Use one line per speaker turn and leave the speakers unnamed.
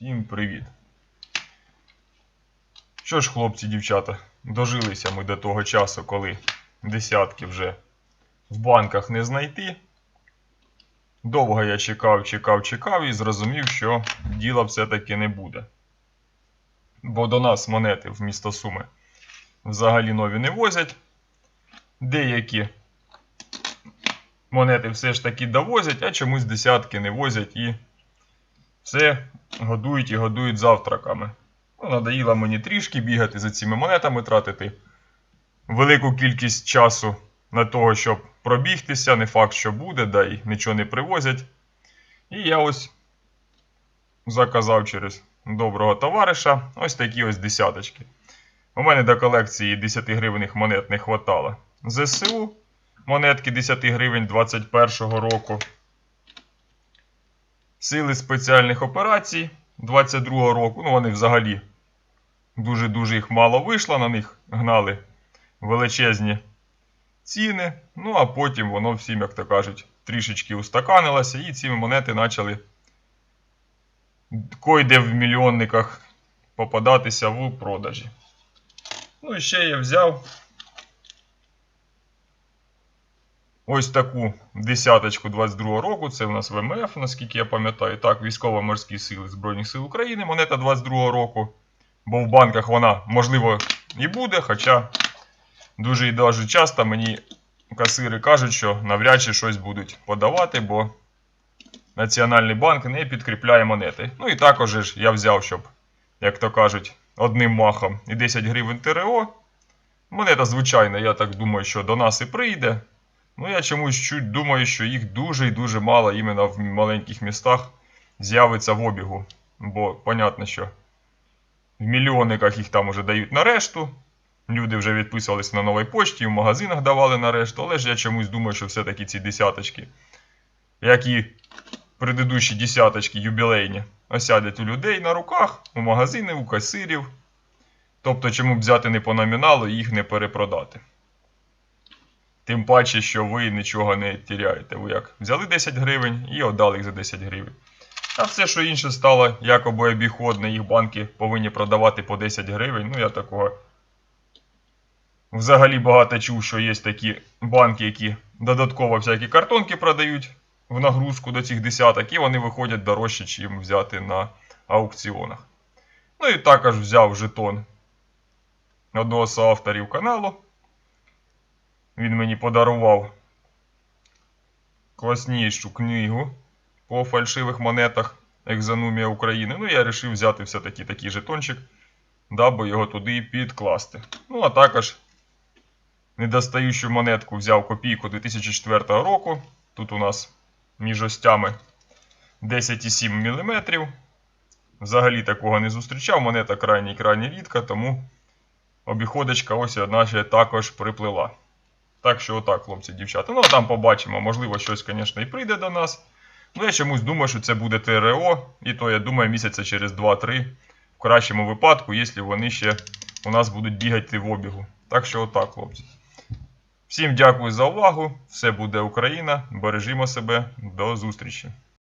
Всім привіт. Що ж, хлопці, дівчата, дожилися ми до того часу, коли десятки вже в банках не знайти. Довго я чекав, чекав, чекав і зрозумів, що діла все-таки не буде. Бо до нас монети в місто Суми взагалі нові не возять. Деякі монети все ж таки довозять, а чомусь десятки не возять і все годують і годують завтраками. Ну, надоїло мені трішки бігати за цими монетами, тратити велику кількість часу на того, щоб пробігтися, не факт, що буде, да й нічого не привозять. І я ось заказав через доброго товариша ось такі ось десяточки. У мене до колекції 10 гривенних монет не хватало. ЗСУ монетки 10 гривень 21 року. Сили спеціальних операцій 22 року. Ну, вони взагалі дуже-дуже їх мало вийшло, на них гнали величезні ціни. Ну, а потім воно всім, як то кажуть, трішечки устаканилося, і ці монети почали койде в мільйонниках попадатися в продажі. Ну і ще я взяв ось таку десяточку 22 року. Це у нас ВМФ, наскільки я пам'ятаю. Так, військово-морські сили Збройних сил України. Монета 22 року. Бо в банках вона, можливо, і буде, хоча дуже і дуже часто мені касири кажуть, що навряд чи щось будуть подавати, бо Національний банк не підкріпляє монети. Ну і також ж я взяв, щоб, як то кажуть, одним махом і 10 гривень ТРО. Монета, звичайно, я так думаю, що до нас і прийде. Ну, я чомусь чуть думаю, що їх дуже і дуже мало іменно в маленьких містах з'явиться в обігу. Бо, понятно, що в мільйонниках їх там уже дають на решту. Люди вже відписувались на новій почті, в магазинах давали на решту, але ж я чомусь думаю, що все-таки ці десяточки, як і предыдущі десяточки юбілейні, осядять у людей на руках, у магазини, у касирів. Тобто, чому б взяти не по номіналу і їх не перепродати. Тим паче, що ви нічого не тіряєте. Ви як взяли 10 гривень і отдали їх за 10 гривень. А все, що інше стало якоби обіходне, їх банки повинні продавати по 10 гривень. Ну, я такого взагалі багато чув, що є такі банки, які додатково всякі картонки продають в нагрузку до цих десяток, і вони виходять дорожче, чим взяти на аукціонах. Ну і також взяв жетон одного з авторів каналу. Він мені подарував класнішу книгу по фальшивих монетах Екзанумія України. Ну, я вирішив взяти все-таки такий жетончик, даби його туди підкласти. Ну, а також недостаючу монетку взяв копійку 2004 року. Тут у нас між остями 10,7 мм. Взагалі такого не зустрічав. Монета крайні крайні рідка, тому обіходочка ось одна ще також приплила. Так що отак, хлопці, дівчата. Ну, а там побачимо. Можливо, щось, звісно, і прийде до нас. Ну, я чомусь думаю, що це буде ТРО, і то я думаю, місяця через 2-3, в кращому випадку, якщо вони ще у нас будуть бігати в обігу. Так що отак, хлопці. Всім дякую за увагу. Все буде Україна. Бережімо себе. До зустрічі.